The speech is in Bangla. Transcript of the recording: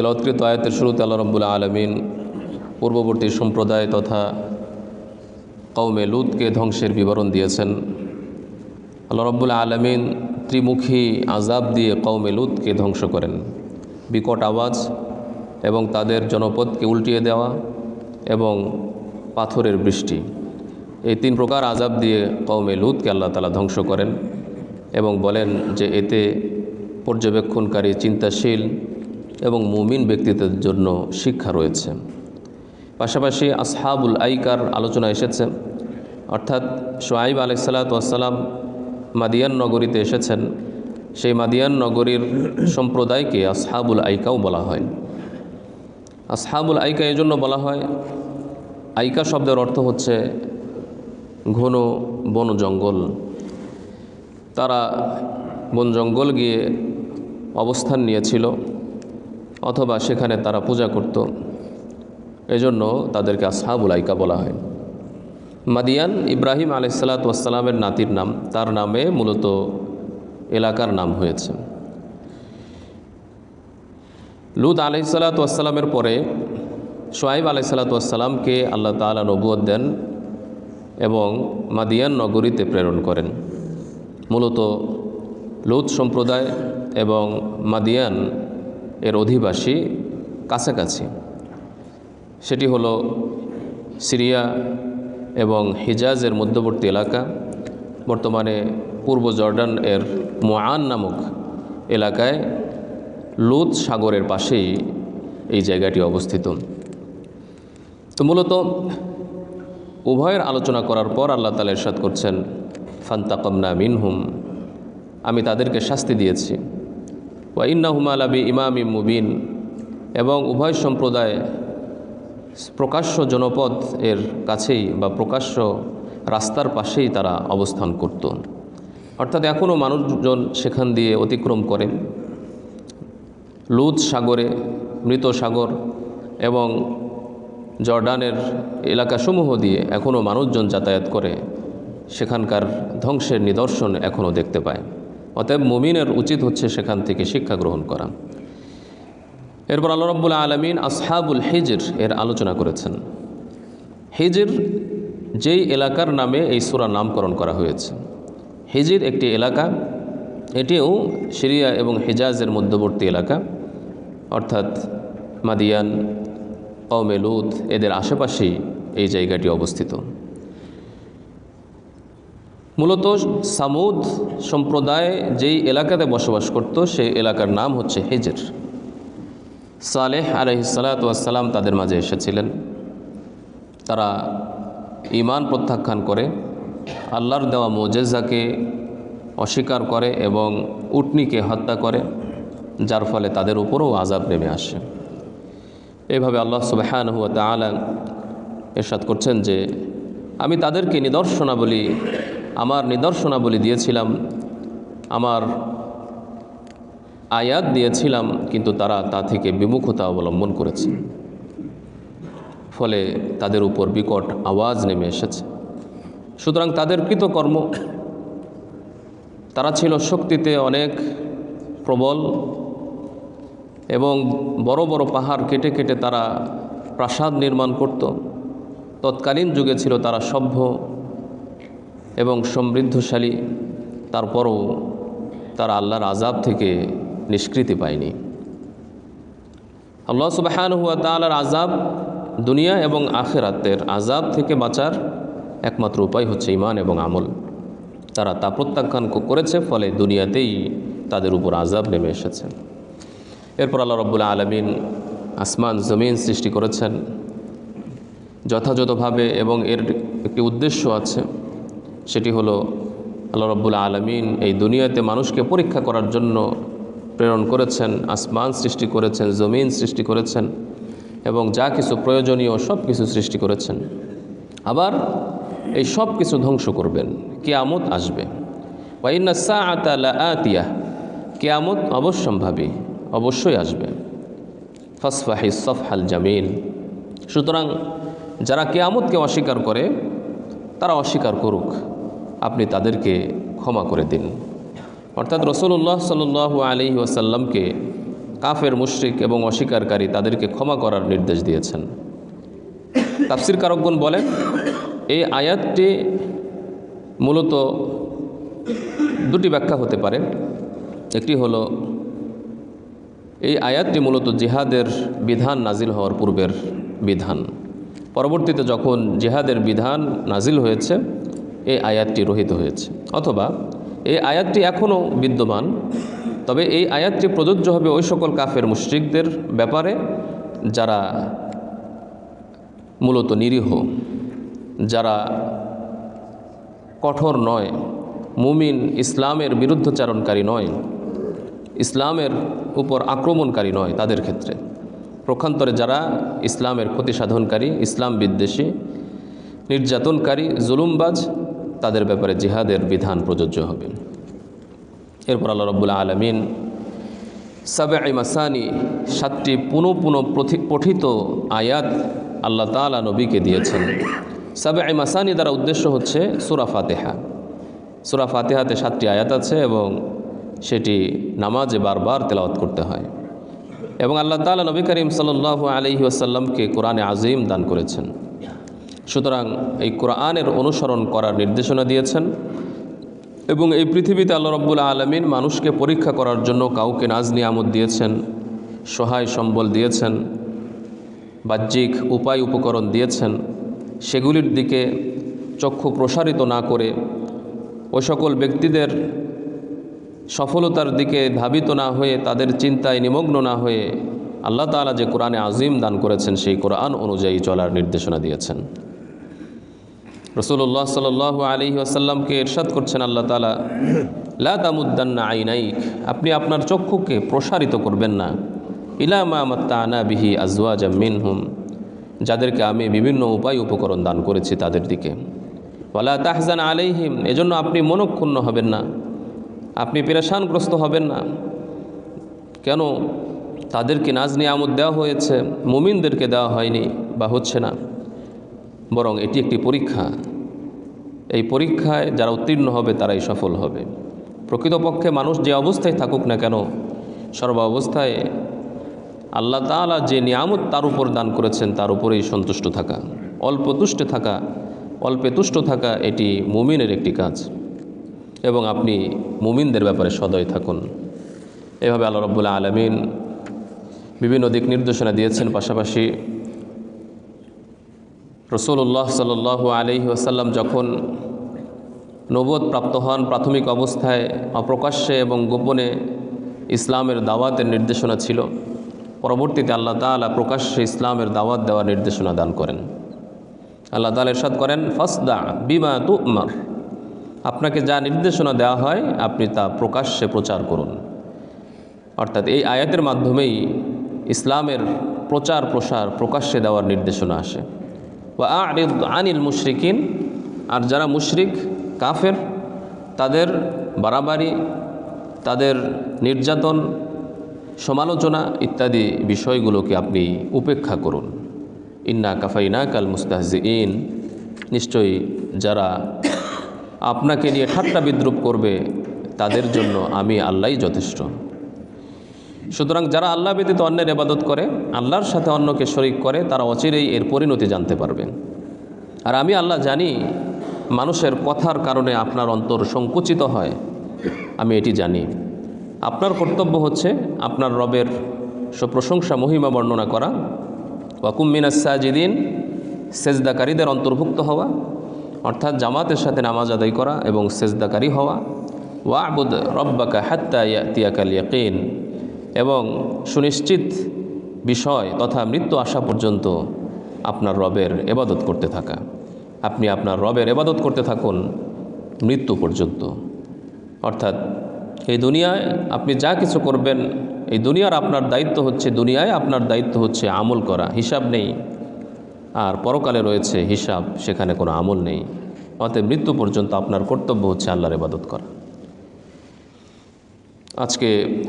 তেলৎকৃত আয়াতের শুরুতে আল্লাহ রব্বুল আলমিন পূর্ববর্তী সম্প্রদায় তথা কৌমে লুতকে ধ্বংসের বিবরণ দিয়েছেন। আল্লাহ রব্বুল আলমিন ত্রিমুখী আজাব দিয়ে কৌমে লুতকে ধ্বংস করেন। বিকট আওয়াজ এবং তাদের জনপদকে উল্টিয়ে দেওয়া এবং পাথরের বৃষ্টি। এই তিন প্রকার আজাব দিয়ে কৌমে লুতকে আল্লাহ তালা ধ্বংস করেন এবং বলেন যে এতে পর্যবেক্ষণকারী, চিন্তাশীল এবং মুমিন ব্যক্তিত্বের জন্য শিক্ষা রয়েছে। পাশাপাশি আসহাবুল আইকার আলোচনা এসেছে। অর্থাৎ সোয়াইব আলাইসাল্লাতাম মাদিয়ান নগরীতে এসেছেন। সেই মাদিয়ান নগরীর সম্প্রদায়কে আসহাবুল আইকাও বলা হয়। আসহাবুল আইকা এজন্য বলা হয়, আইকা শব্দের অর্থ হচ্ছে ঘন বন জঙ্গল। তারা বন জঙ্গল গিয়ে অবস্থান নিয়েছিল। অথবা সেখানে তারা পূজা করত। এজন্য তাদেরকে আসহাবুল আইকা বলা হয়। মাদিয়ান ইব্রাহিম আলাইসাল্লাতামের নাতির নাম, তার নামে মূলত এলাকার নাম হয়েছে। লুত আলাইসাল্লাতামের পরে সোয়াইব আলাইসাল্লাতামকে আল্লাহ তালা নবুয় দেন এবং মাদিয়ান নগরীতে প্রেরণ করেন। মূলত লুত সম্প্রদায় এবং মাদিয়ান এর অধিবাসী কাছাকাছি। সেটি হলো সিরিয়া এবং হিজাজের মধ্যবর্তী এলাকা। বর্তমানে পূর্ব জর্ডান এর মোয়ান নামক এলাকায় লুত সাগরের পাশেই এই জায়গাটি অবস্থিত। তো মূলত উভয়ের আলোচনা করার পর আল্লাহ তালা এরশাদ করছেন, ফান্তাকমনা মিনহুম আমি তাদেরকে শাস্তি দিয়েছি। ওয়া ইন্না হুমাল আবি ইমাম মুবিন। এবং উভয় সম্প্রদায় প্রকাশ্য জনপদ এর কাছেই বা প্রকাশ্য রাস্তার পাশেই তারা অবস্থান করত। অর্থাৎ এখনও মানুষজন সেখান দিয়ে অতিক্রম করেন। লুজ সাগরে, মৃত সাগর এবং জর্ডানের এলাকাসমূহ দিয়ে এখনও মানুষজন যাতায়াত করে। সেখানকার ধ্বংসের নিদর্শন এখনও দেখতে পায়। অতএব মুমিনের উচিত হচ্ছে সেখান থেকে শিক্ষা গ্রহণ করা। এরপর আল্লাহ রব্বুল আলমিন আসহাবুল হিজির এর আলোচনা করেছেন। হিজির যেই এলাকার নামে এই সুরা নামকরণ করা হয়েছে। হিজির একটি এলাকা, এটিও সিরিয়া এবং হিজাজের মধ্যবর্তী এলাকা। অর্থাৎ মাদিয়ান কৌমেলুদ এদের আশেপাশেই এই জায়গাটি অবস্থিত। মূলত সামুদ সম্প্রদায় যেই এলাকাতে বসবাস করত, সেই এলাকার নাম হচ্ছে হেজের। সালেহ আলহিসাল্লাতাম তাদের মাঝে এসেছিলেন। তারা ইমান প্রত্যাখ্যান করে, আল্লাহর দেওয়া মোজেজাকে অস্বীকার করে এবং উটনিকে হত্যা করে, যার ফলে তাদের উপরও আজাব নেমে আসে। এইভাবে আল্লাহ সুবাহান হুয়া তালা এরশাদ করছেন যে, আমি তাদেরকে নিদর্শনাবলী আমার নিদর্শনাবলী দিয়েছিলাম, আমার আয়াত দিয়েছিলাম, কিন্তু তারা তা থেকে বিমুখতা অবলম্বন করেছে। ফলে তাদের উপর বিকট আওয়াজ নেমে এসেছে। সুতরাং তাদের কৃতকর্ম, তারা ছিল শক্তিতে অনেক প্রবল এবং বড় বড় পাহাড় কেটে কেটে তারা প্রাসাদ নির্মাণ করত। তৎকালীন যুগে ছিল তারা সভ্য এবং সমৃদ্ধশালী, তারপরও তারা আল্লাহর আজাব থেকে নিষ্কৃতি পায়নি। আল্লাহ সুবাহান হুয়া তালার আজাব দুনিয়া এবং আখেরাতের আজাব থেকে বাঁচার একমাত্র উপায় হচ্ছে ইমান এবং আমল। তারা তা প্রত্যাখ্যান করেছে, ফলে দুনিয়াতেই তাদের উপর আজাব নেমে এসেছে। এরপর আল্লাহ রব্বুল আলমিন আসমান, জমিন সৃষ্টি করেছেন। যথাযথভাবে এবং এর একটি উদ্দেশ্য আছে। সেটি হলো আল্লাহ রব্বুল আলমিন এই দুনিয়াতে মানুষকে পরীক্ষা করার জন্য প্রেরণ করেছেন, আসমান সৃষ্টি করেছেন, জমিন সৃষ্টি করেছেন এবং যা কিছু প্রয়োজনীয় সব কিছু সৃষ্টি করেছেন। আবার এই সব কিছু ধ্বংস করবেন, কেয়ামত আসবে। আতিয়া কেয়ামত অবশ্যম্ভাবী, অবশ্যই আসবে। ফসফাহি সফহাল জামিল, সুতরাং যারা কেয়ামতকে অস্বীকার করে, তারা অস্বীকার করুক। আপনি তাদেরকে ক্ষমা করে দিন। অর্থাৎ রসুল্লাহ সাল আলী ওয়াসাল্লামকে কাফের, মুশরিক এবং অস্বীকারী তাদেরকে ক্ষমা করার নির্দেশ দিয়েছেন। তাফসির কারকগণ বলেন, এই আয়াতটি মূলত দুটি ব্যাখ্যা হতে পারে। একটি হলো, এই আয়াতটি মূলত জিহাদের বিধান নাজিল হওয়ার পূর্বের বিধান। পরবর্তীতে যখন জিহাদের বিধান নাজিল হয়েছে এই আয়াতটি রহিত হয়েছে। অথবা এই আয়াতটি এখনও বিদ্যমান, তবে এই আয়াতটি প্রযোজ্য হবে ওই সকল কাফের মুশ্রিকদের ব্যাপারে যারা মূলত নিরীহ, যারা কঠোর নয়, মুমিন ইসলামের বিরুদ্ধচারণকারী নয়, ইসলামের উপর আক্রমণকারী নয় তাদের ক্ষেত্রে। প্রক্ষান্তরে যারা ইসলামের ক্ষতি সাধনকারী ইসলাম বিদ্বেষী, নির্যাতনকারী, জুলুমবাজ তাদের ব্যাপারে জিহাদের বিধান প্রযোজ্য হবে। এরপর আল্লাহ রব্বুল আলমিন সাবে মাসানি সাতটি পুনঃ পুনঃ পঠিত আয়াত আল্লাহ তালা নবীকে দিয়েছেন। সাবে মাসানি দ্বারা উদ্দেশ্য হচ্ছে সুরা ফাতেহা। সুরা ফাতেহাতে সাতটি আয়াত আছে এবং সেটি নামাজে বারবার তেলাওয়াত করতে হয়। এবং আল্লাহ তালা নবী করিম সাল্লাহ আলহি আসাল্লামকে কোরআনে আজিম দান করেছেন। সুতরাং এই কোরআনের অনুসরণ করার নির্দেশনা দিয়েছেন এবং এই পৃথিবীতে আল্লাহ রব্বুল আলমিন মানুষকে পরীক্ষা করার জন্য কাউকে নাজ নিয়ামত দিয়েছেন, সহায় সম্বল দিয়েছেন, বাহ্যিক উপায় উপকরণ দিয়েছেন, সেগুলির দিকে চক্ষু প্রসারিত না করে ওই সকল ব্যক্তিদের সফলতার দিকে ধাবিত না হয়ে তাদের চিন্তায় নিমগ্ন না হয়ে আল্লাহ তাআলা যে কোরআনে আজিম দান করেছেন, সেই কোরআন অনুযায়ী চলার নির্দেশনা দিয়েছেন। রসুল্লাহ সাল আলী আসাল্লামকে এরশাদ করছেন আল্লাহ তালা লা তামুদ্দান্না আইনাইক, আপনি আপনার চক্ষুকে প্রসারিত করবেন না। ইলামা আমাত্তানা বিহি আজওয়াজা মিনহুম, যাদেরকে আমি বিভিন্ন উপায় উপকরণ দান করেছি তাদের দিকে। ওয়ালা তাহজান আলাইহিম, এজন্য আপনি মনক্ষুণ্ণ হবেন না। আপনি পেরেশানগ্রস্ত হবেন না। কেন? তাদেরকে নাজ নিয়ামত দেওয়া হয়েছে, মুমিনদেরকে দেওয়া হয়নি বা হচ্ছে না। বরং এটি একটি পরীক্ষা। এই পরীক্ষায় যারা উত্তীর্ণ হবে, তারাই সফল হবে। প্রকৃতপক্ষে মানুষ যে অবস্থায় থাকুক না কেন সর্ব অবস্থায় আল্লাহ তাআলা যে নিয়ামত তার উপর দান করেছেন, তার উপরেই সন্তুষ্ট থাকা। অল্প তুষ্টে থাকা, অল্পে তুষ্ট থাকা, এটি মুমিনের একটি কাজ। এবং আপনি মুমিনদের ব্যাপারে সদয় থাকুন। এভাবে আল্লাহ রব্বুল্লাহ আলমিন বিভিন্ন দিক নির্দেশনা দিয়েছেন। পাশাপাশি রসুল্লাহ সাল আলহি আসাল্লাম যখন নবদ প্রাপ্ত হন প্রাথমিক অবস্থায় অপ্রকাশ্যে এবং গোপনে ইসলামের দাওয়াতের নির্দেশনা ছিল, পরবর্তীতে আল্লাহ তালা প্রকাশ্যে ইসলামের দাওয়াত দেওয়ার নির্দেশনা দান করেন। আল্লাহ তালা এরশাদ করেন, ফসদা বিমা তু উমার আপনাকে যা নির্দেশনা দেওয়া হয় আপনি তা প্রকাশ্যে প্রচার করুন। অর্থাৎ এই আয়াতের মাধ্যমেই ইসলামের প্রচার প্রসার প্রকাশ্যে দেওয়ার নির্দেশনা আসে। ও আরিদ আনিল মুশরিকিন, আর যারা মুশরিক, কাফের, তাদের বাড়াবাড়ি, তাদের নির্যাতন, সমালোচনা ইত্যাদি বিষয়গুলোকে আপনি উপেক্ষা করুন। ইন্না কাফাইনা কাল মুস্তাহজিন নিশ্চয়ই যারা আপনাকে নিয়ে ঠাট্টা বিদ্রুপ করবে, তাদের জন্য আমি আল্লাহই যথেষ্ট। সুতরাং যারা আল্লাহ ব্যতীত অন্যের এবাদত করে, আল্লাহর সাথে অন্যকে শরিক করে, তারা অচিরেই এর পরিণতি জানতে পারবে। আর আমি আল্লাহ জানি, মানুষের কথার কারণে আপনার অন্তর সংকুচিত হয়, আমি এটি জানি। আপনার কর্তব্য হচ্ছে আপনার রবের সুপ্রশংসা, মহিমা বর্ণনা করা। ওয়াকুম মিনাসাজিদিন সেজদাকারীদের অন্তর্ভুক্ত হওয়া, অর্থাৎ জামাতের সাথে নামাজ আদায় করা এবং সেজদাকারী হওয়া। ওয়াবুদ রব্বাকা হাত্তা তিয়াকাল ইয়াকিন। এবং সুনিশ্চিত বিষয় তথা মৃত্যু আসা পর্যন্ত আপনার রবের এবাদত করতে থাকা। আপনি আপনার রবের এবাদত করতে থাকুন মৃত্যু পর্যন্ত। অর্থাৎ এই দুনিয়ায় আপনি যা কিছু করবেন, এই দুনিয়ার আপনার দায়িত্ব হচ্ছে, দুনিয়ায় আপনার দায়িত্ব হচ্ছে আমল করা। হিসাব নেই। আর পরকালে রয়েছে হিসাব, সেখানে কোনো আমল নেই। অতএব মৃত্যু পর্যন্ত আপনার কর্তব্য হচ্ছে আল্লাহর ইবাদত করা। আজকে